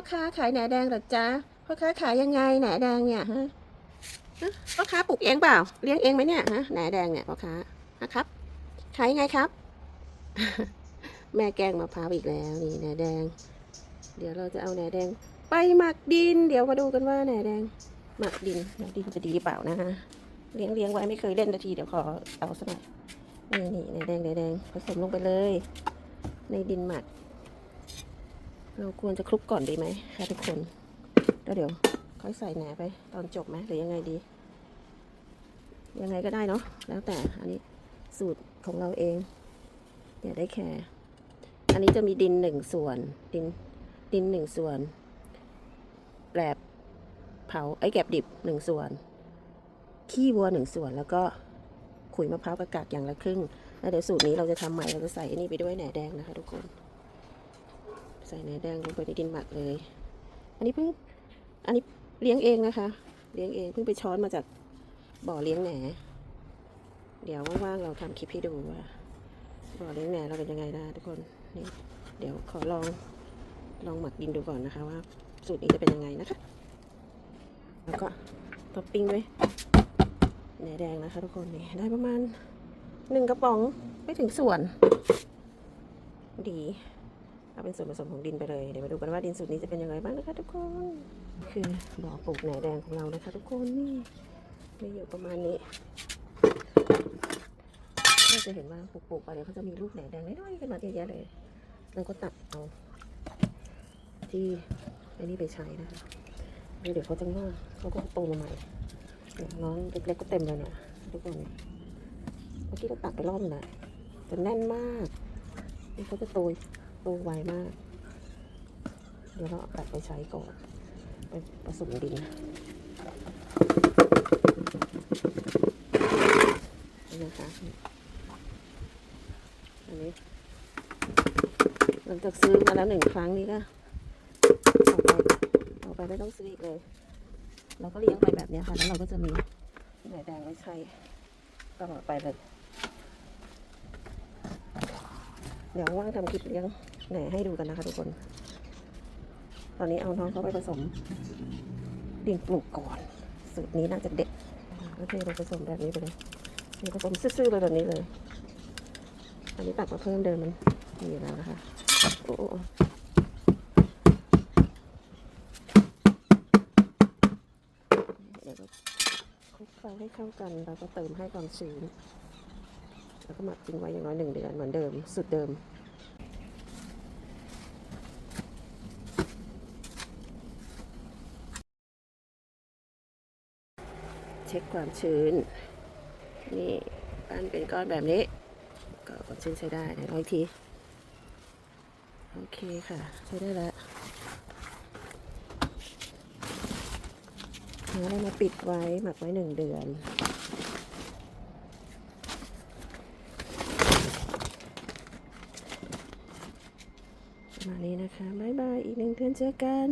พ่อค้าขายแหนแดงหรอจ๊ะพ่อค้าขายยังไงแหนแดงเนี่ยฮะฮะพ่อค้าปลูกเองเปล่า เลี้ยงเองไหมเนี่ยฮะแหนแดงเนี่ยพ่อค้านะครับ ขายยังไงครับ แม่แกงมะพร้าวอีกแล้วนี่แหนแดง เดี๋ยวเราจะเอาแหนแดง ไปหมักดิน เดี๋ยวมาดูกันว่าแหนแดง หมักดินหมักดินจะดีหรือเปล่านะฮะเลี้ยงเลี้ยงไว้ไม่เคยเล่นนาทีเดี๋ยวขอเอาสักหน่อยนี่นี่แหนแดงแหนแดงผสมลงไปเลย ในดินหมัก เราควรจะคลุกก่อนดีไหมคะทุกคนแล้วเดี๋ยวค่อยใส่แหนไปตอนจบไหมหรือยังไงดี ยังไงก็ได้เนาะแล้วแต่อันนี้สูตรของเราเองอย่าได้แคร์อันนี้จะมีดินหนึ่งส่วน ดินดินหนึ่งส่วนแกลบเผาไอ้แกลบดิบหนึ่งส่วน ขี้วัวหนึ่งส่วนแล้วก็ขุยมะพร้าวกระกากอย่างละครึ่งแล้วเดี๋ยวสูตรนี้เราจะทำใหม่เราจะใส่อันนี้ไปด้วยแหนแดงนะคะทุกคน ใส่แหนแดงลงไปในดินหมักเลย อันนี้เพิ่ง อันนี้เลี้ยงเองนะคะ เลี้ยงเองเพิ่งไปช้อนมาจากบ่อเลี้ยงแหน เดี๋ยวว่างๆเราทำคลิปให้ดูว่าบ่อเลี้ยงแหนเราเป็นยังไงนะทุกคน นี่ เดี๋ยวขอลองลองหมักดินดูก่อนนะคะว่าสูตรนี้จะเป็นยังไงนะคะ แล้วก็ท็อปปิ้งด้วยแหนแดงนะคะ ทุกคนนี่ได้ประมาณหนึ่งกระป๋องไม่ถึงส่วน ดี เอาเป็นส่วนผสมของดินไปเลย เดี๋ยวมาดูกันว่าดินสูตรนี้จะเป็นยังไงบ้างนะคะ ทุกคน คือบ่อปลูกแหนแดงของเรานะคะ ทุกคนนี่มีอยู่ประมาณนี้ก็จะเห็นว่าปลูกๆไปเนี่ยวเขาจะมีลูกแหนแดงน้อยๆขึ้นมาเยอะแยะเลยแล้วก็ตัดเอาที่ไอ้นี่ไปใช้นะคะแล้วเดี๋ยวเขาจะงอกเขาก็โตมาใหม่น้องเล็กๆก็เต็มเลยเนี่ยทุกคนเมื่อกี้เราตัดไปรอบนึงนะจะแน่นมากนี่เขาจะโต โตไวมาก เดี๋ยวเราเอาตัดไปใช้ก่อน ไปผสมดินนะคะ อันนี้ หลังจากซื้อมาแล้วหนึ่งครั้งนี้ก็ต่อไปต่อไปไม่ต้องซื้ออีกเลย เราก็เลี้ยงไปแบบนี้ค่ะ แล้วเราก็จะมีไหนแดงไว้ใช้ตลอดไปเลย เดี๋ยวว่างทำคลิปเลี้ยง หนให้ดูกันนะคะทุกคน ตอนนี้เอาน้องเขาไปผสม ดินปลูกก่อน สูตรนี้น่าจะเด็ดก็เทลงผสมแบบนี้ไปเลยผสมซื่อๆไปแบบนี้เลย อันนี้ตักมาเพิ่มเดิมมันมีแล้วนะคะโอ้เดี๋ยวเราคลุกเคล้าให้เข้ากันแล้วก็เติมให้ความชื้น แล้วก็หมักทิ้งไว้อย่างน้อยหนึ่งเดือนเหมือนเดิม สุดเดิม เช็คความชื้น นี่ปั้นเป็นก้อนแบบนี้ ก็ความชื้นใช้ได้เดี๋ยวลองที โอเคค่ะ ใช้ได้แล้วแล้วเรามาปิดไว้หมักไว้หนึ่งเดือนประมาณนี้นะคะ บ๊ายบาย อีกหนึ่งเดือนเจอกัน